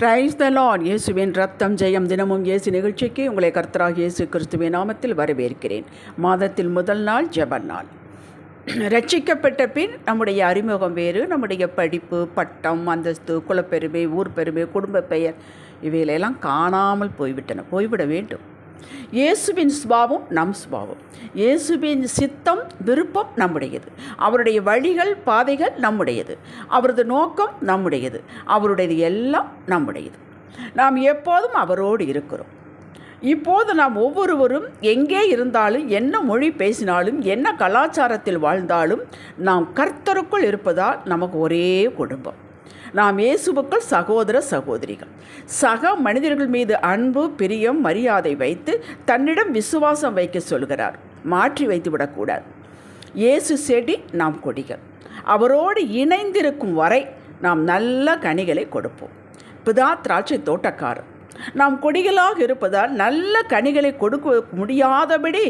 Praise the Lord இயேசுவின் ரத்தம் ஜெயம் தினமும் இயேசு நிகழ்ச்சிக்கு உங்களை கர்த்தராக இயேசு கிறிஸ்துவின் நாமத்தில் வரவேற்கிறேன். மாதத்தில் முதல் நாள் ஜப நாள். ரட்சிக்கப்பட்ட பின் நம்முடைய அறிமுகம் வேறு நம்முடைய படிப்பு பட்டம் அந்தஸ்து குலப்பெருமை ஊர் பெருமை குடும்ப பெயர் இவைகளெல்லாம் காணாமல் போய்விட்டன. போய்விட வேண்டும். இயேசுவின் சுபாவம் நம் சுபாவம். இயேசுவின் சித்தம் விருப்பம் நம்முடையது. அவருடைய வழிகள் பாதைகள் நம்முடையது. அவரது நோக்கம் நம்முடையது. அவருடையது எல்லாம் நம்முடையது. நாம் எப்போதும் அவரோடு இருக்கிறோம். இப்போது நாம் ஒவ்வொருவரும் எங்கே இருந்தாலும் என்ன மொழி பேசினாலும் என்ன கலாச்சாரத்தில் வாழ்ந்தாலும் நாம் கர்த்தருக்குள் இருப்பதால் நமக்கு ஒரே குடும்பம். நாம் இயேசுவுக்குள் சகோதர சகோதரிகள். சக மனிதர்கள் மீது அன்பு பிரியம் மரியாதை வைத்து தன்னிடம் விசுவாசம் வைக்க சொல்கிறார். மாற்றி வைத்து விடக்கூடாது இயேசு செடி நாம் கொடிகள். அவரோடு இணைந்திருக்கும் வரை நாம் நல்ல கனிகளை கொடுப்போம். பிதா திராட்சை தோட்டக்காரர். நாம் கொடிகளாக இருப்பதால் நல்ல கனிகளை கொடுக்க முடியாதபடி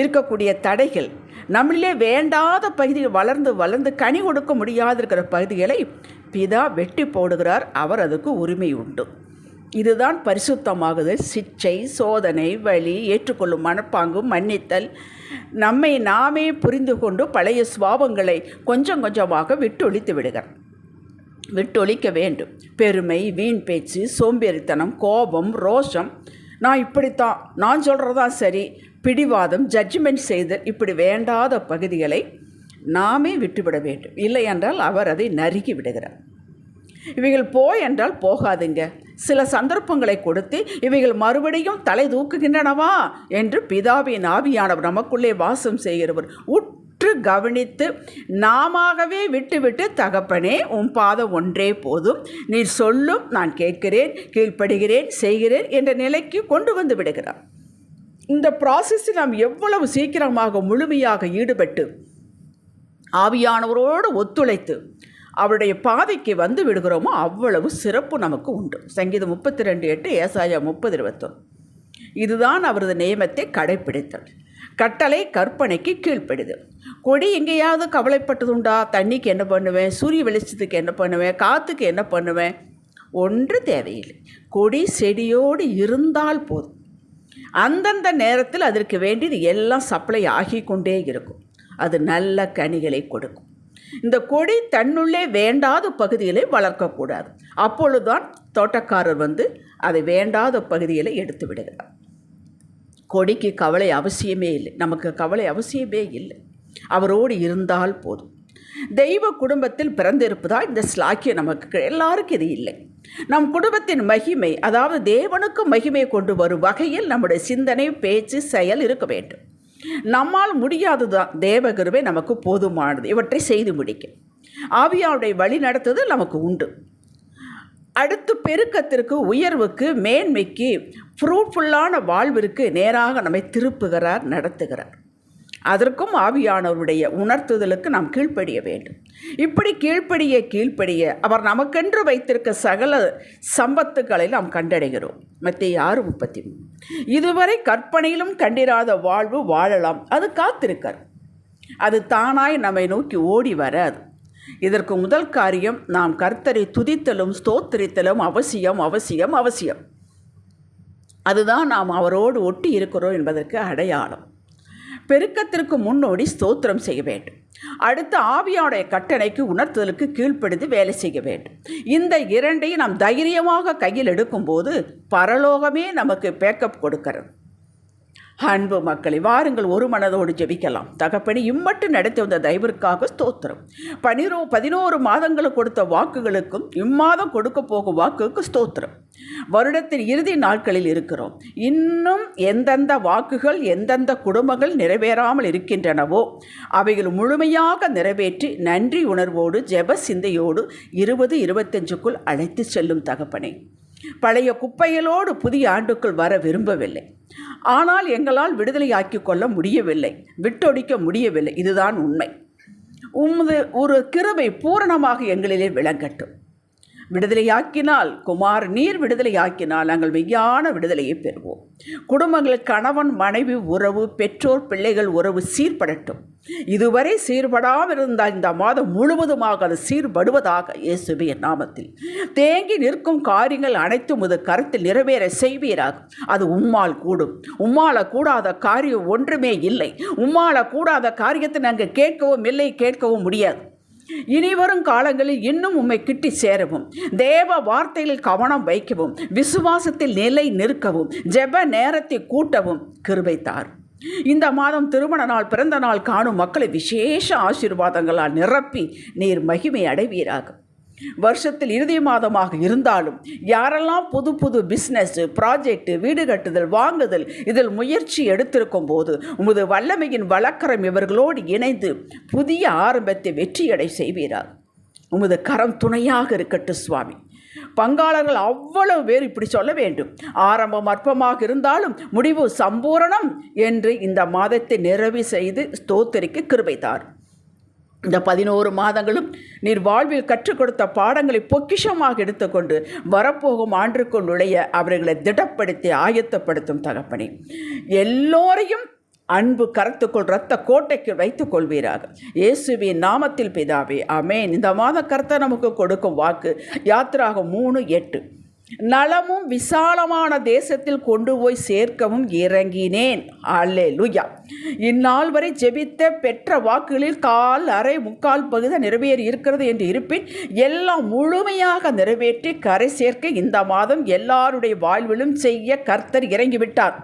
இருக்கக்கூடிய தடைகள் நம்மளே வேண்டாத பகுதிகள் வளர்ந்து வளர்ந்து கனி கொடுக்க முடியாது இருக்கிற பகுதிகளை பிதா வெட்டி போடுகிறார் அவர் அதுக்கு உரிமை உண்டு. இதுதான் பரிசுத்தமாகுதல் சிச்சை சோதனை வழி ஏற்றுக்கொள்ளும் மனப்பாங்கு மன்னித்தல். நம்மை நாமே புரிந்து கொண்டு பழைய சுவாபங்களை கொஞ்சம் கொஞ்சமாக விட்டொழித்து விடுகிறார். விட்டொழிக்க வேண்டும். பெருமை வீண் பேச்சு சோம்பேறித்தனம் கோபம் ரோஷம். நான் இப்படித்தான் நான் சொல்கிறதா சரி. பிடிவாதம் ஜட்ஜ்மெண்ட் செய்தல் இப்படி வேண்டாத பகுதிகளை நாமே விட்டுவிட வேண்டும். இல்லை என்றால் அவர் அதை நறுக்கி விடுகிறார். இவைகள் போய் என்றால் போகாதுங்க. சில சந்தர்ப்பங்களை கொடுத்து இவைகள் மறுபடியும் தலை தூக்குகின்றனவா என்று பிதாவின் ஆவியானவர் நமக்குள்ளே வாசம் செய்கிறவர். உற்று கவனித்து நாமவே விட்டுவிட்டு தகப்பனே உன் பாதம் ஒன்றே போதும். நீ சொல்லும் நான் கேட்கிறேன் கீழ்ப்படுகிறேன் செய்கிறேன் என்ற நிலைக்கு கொண்டு வந்து விடுகிறார். இந்த ப்ராசஸில் நாம் எவ்வளவு சீக்கிரமாக முழுமையாக ஈடுபட்டு ஆவியானவரோடு ஒத்துழைத்து அவருடைய பாதைக்கு வந்து விடுகிறோமோ அவ்வளவு சிறப்பு நமக்கு உண்டு. சங்கீதம் முப்பத்தி ரெண்டு எட்டு ஏசாயா முப்பது இருபத்தொன்று இதுதான் அவரது நியமத்தை கடைப்பிடித்தல். கட்டளை கற்பனைக்கு கீழ்ப்படுதல். கொடி எங்கேயாவது கவலைப்பட்டதுண்டா? தண்ணிக்கு என்ன பண்ணுவேன்? சூரிய வெளிச்சத்துக்கு என்ன பண்ணுவேன்? காற்றுக்கு என்ன பண்ணுவேன்? ஒன்று தேவையில்லை. கொடி செடியோடு இருந்தால் போதும். அந்தந்த நேரத்தில் அதற்கு வேண்டியது எல்லாம் சப்ளை ஆகி கொண்டே இருக்கும். அது நல்ல கனிகளை கொடுக்கும். இந்த கொடி தன்னுள்ளே வேண்டாத பகுதிகளை வளர்க்கக்கூடாது. அப்பொழுதுதான் தோட்டக்காரர் வந்து அதை வேண்டாத பகுதிகளை எடுத்து விடுகிறார். கொடிக்கு கவலை அவசியமே இல்லை. நமக்கு கவலை அவசியமே இல்லை. அவரோடு இருந்தால் போதும். தெய்வ குடும்பத்தில் பிறந்திருப்பதால் இந்த ஸ்லாக்கியம் நமக்கு எல்லாருக்கும் இது இல்லை. நம் குடும்பத்தின் மகிமை அதாவது தேவனுக்கு மகிமை கொண்டு வரும் வகையில் நம்முடைய சிந்தனை பேச்சு செயல் இருக்க வேண்டும். நம்மால் முடியாது தான் தேவகுருவே நமக்கு போதுமானது. இவற்றை செய்து முடிக்க. ஆவியாவுடைய வழி நடத்துதல் நமக்கு உண்டு. அடுத்து பெருக்கத்திற்கு உயர்வுக்கு மேன்மைக்கு ஃப்ரூட்ஃபுல்லான வாழ்விற்கு நேராக நம்மை திருப்புகிறார் நடத்துகிறார். அதற்கும் ஆவியானவருடைய உணர்த்துதலுக்கு நாம் கீழ்ப்படிய வேண்டும். இப்படி கீழ்ப்படிய கீழ்ப்படிய அவர் நமக்கென்று வைத்திருக்க சகல சம்பத்துக்களை நாம் கண்டடைகிறோம். மத்திய ஆறு முப்பத்தி மூணு. இதுவரை கற்பனையிலும் கண்டிராத வாழ்வு வாழலாம். அது காத்திருக்கார் அது தானாய் நம்மை நோக்கி ஓடி வராது. இதற்கு முதல் காரியம் நாம் கர்த்தரை துதித்தலும் ஸ்தோத்திரித்தலும் அவசியம் அவசியம் அவசியம். அதுதான் நாம் அவரோடு ஒட்டி இருக்கிறோம் என்பதற்கு அடையாளம். பெருக்கத்திற்கு முன்னோடி ஸ்தோத்திரம் செய்ய வேண்டும். அடுத்து ஆவியாவுடைய கட்டளைக்கு உணர்த்துதலுக்கு கீழ்ப்படுத்தி வேலை செய்ய வேண்டும். இந்த இரண்டையும் நாம் தைரியமாக கையில் எடுக்கும்போது பரலோகமே நமக்கு பேக்கப் கொடுக்கிறது. அன்பு மக்களை வாருங்கள் ஒரு மனதோடு ஜெபிக்கலாம். தகப்பனி இம்மட்டு நடத்தி வந்த தயவிற்காக ஸ்தோத்திரம். பனிரோ பதினோரு மாதங்களுக்கு கொடுத்த வாக்குகளுக்கும் இம்மாதம் கொடுக்க போகும் வாக்குக்கு ஸ்தோத்திரம். வருடத்தின் இறுதி நாட்களில் இருக்கிறோம். இன்னும் எந்தெந்த வாக்குகள் எந்தெந்த குடும்பங்கள் நிறைவேறாமல் இருக்கின்றனவோ அவைகள் முழுமையாக நிறைவேற்றி நன்றி உணர்வோடு ஜெப சிந்தையோடு இருபது இருபத்தஞ்சுக்குள் அழைத்து செல்லும் தகப்பனை. பழைய குப்பைகளோடு புதிய ஆண்டுக்குள் வர விரும்பவில்லை. ஆனால் எங்களால் விடுதலையாக்கி கொள்ள முடியவில்லை. விட்டொடிக்க முடியவில்லை. இதுதான் உண்மை. உமது ஒரு கிருபை பூரணமாக எங்களிலே விளங்கட்டும். விடுதலையாக்கினால் குமார் நீர் விடுதலையாக்கினால் நாங்கள் மெய்யான விடுதலையை பெறுவோம். குடும்பங்கள் கணவன் மனைவி உறவு பெற்றோர் பிள்ளைகள் உறவு சீர்படட்டும். இதுவரை சீர்படாமல் இருந்த இந்த மாதம் முழுவதுமாக அது சீர்படுவதாக இயேசுவின் நாமத்தில். தேங்கி நிற்கும் காரியங்கள் அனைத்தும் இது கருத்தில் நிறைவேற செய்வீராக. அது உம்மால் கூடும். உம்மால கூடாத காரியம் ஒன்றுமே இல்லை. உம்மால கூடாத காரியத்தை நாங்கள் கேட்கவும் இல்லை கேட்கவும் முடியாது. இனி வரும் காலங்களில் இன்னும் உம்மை கிட்டி சேரவும். தேவ வார்த்தையில் கவனம் வைக்கவும். விசுவாசத்தில் நிலை நிற்கவும். ஜெப நேரத்தை கூட்டவும் கிருபைத்தார். இந்த மாதம் திருமண நாள் பிறந்த நாள் காணும் மக்களை விசேஷ ஆசீர்வாதங்களால் நிரப்பி நீர் மகிமை அடைவீராக. வருஷத்தில் இறுதி மாதமாக இருந்தாலும் யாரெல்லாம் புது புது பிஸ்னஸ் ப்ராஜெக்ட் வீடு கட்டுதல் வாங்குதல் இதில் முயற்சி எடுத்திருக்கும் போது உமது வல்லமையின் வழக்கரம் இவர்களோடு இணைந்து புதிய ஆரம்பத்தை வெற்றியடை செய்வீரார் உமது கரம் துணையாக இருக்கட்டும் சுவாமி. பங்காளர்கள் அவ்வளவு பேர் இப்படி சொல்ல வேண்டும். ஆரம்பம் அற்பமாக இருந்தாலும் முடிவு சம்பூரணம் என்று இந்த மாதத்தை நிறைவு செய்து ஸ்தோத்தரிக்க கிருபைத்தார் இந்த பதினோரு மாதங்களும் நீர் வாழ்வில் கற்றுக் கொடுத்த பாடங்களை பொக்கிஷமாக எடுத்துக்கொண்டு வரப்போகும் ஆண்டுக்குள் நுழைய அவர்களை திடப்படுத்தி ஆயத்தப்படுத்தும் தகப்பனே. எல்லோரையும் அன்பு கரத்துக்குள் இரத்த கோட்டைக்கு வைத்துக் கொள்வீராக. இயேசுவின் நாமத்தில் பிதாவே அமேன் இந்த மாத கர்த்தர் நமக்கு கொடுக்கும் வாக்கு யாத்திராக மூணு எட்டு. நலமும் விசாலமான தேசத்தில் கொண்டு போய் சேர்க்கவும் இறங்கினேன். அல்லே லுயா இந்நாள் வரை ஜெபித்த பெற்ற வாக்குகளில் கால் அரை முக்கால் பகுதி நிறைவேறி இருக்கிறது என்று இருப்பின் எல்லாம் முழுமையாக நிறைவேற்றி கரை சேர்க்க இந்த மாதம் எல்லாருடைய வாழ்விலும் செய்ய கர்த்தர் இறங்கிவிட்டார்.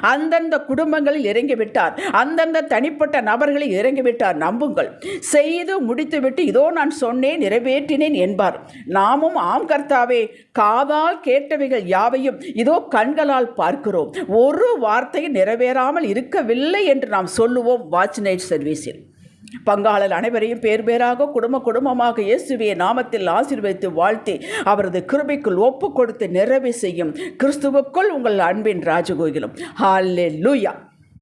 அந்தந்த குடும்பங்களில் இறங்கிவிட்டார். அந்தந்த தனிப்பட்ட நபர்களில் இறங்கிவிட்டார். நம்புங்கள். செய்து முடித்துவிட்டு இதோ நான் சொன்னேன் நிறைவேற்றினேன் என்பார். நாமும் ஆம் கர்த்தாவே காதால் கேட்டவைகள் யாவையும் இதோ கண்களால் பார்க்கிறோம். ஒரு வார்த்தையும் நிறைவேறாமல் இருக்கவில்லை என்று நாம் சொல்லுவோம் வாட்ச் நைட் சர்வீஸில் பங்காளர் அனைவரையும் பேர் பேராக குடும்ப குடும்பமாக இயேசுவிய நாமத்தில் ஆசீர்வதித்து வாழ்த்தி அவரது கிருபைக்குள் ஒப்பு கொடுத்து நிறைவு செய்யும் கிறிஸ்துவுக்குள் உங்கள் அன்பின் ராஜகோயிலும் ஹாலே லூயா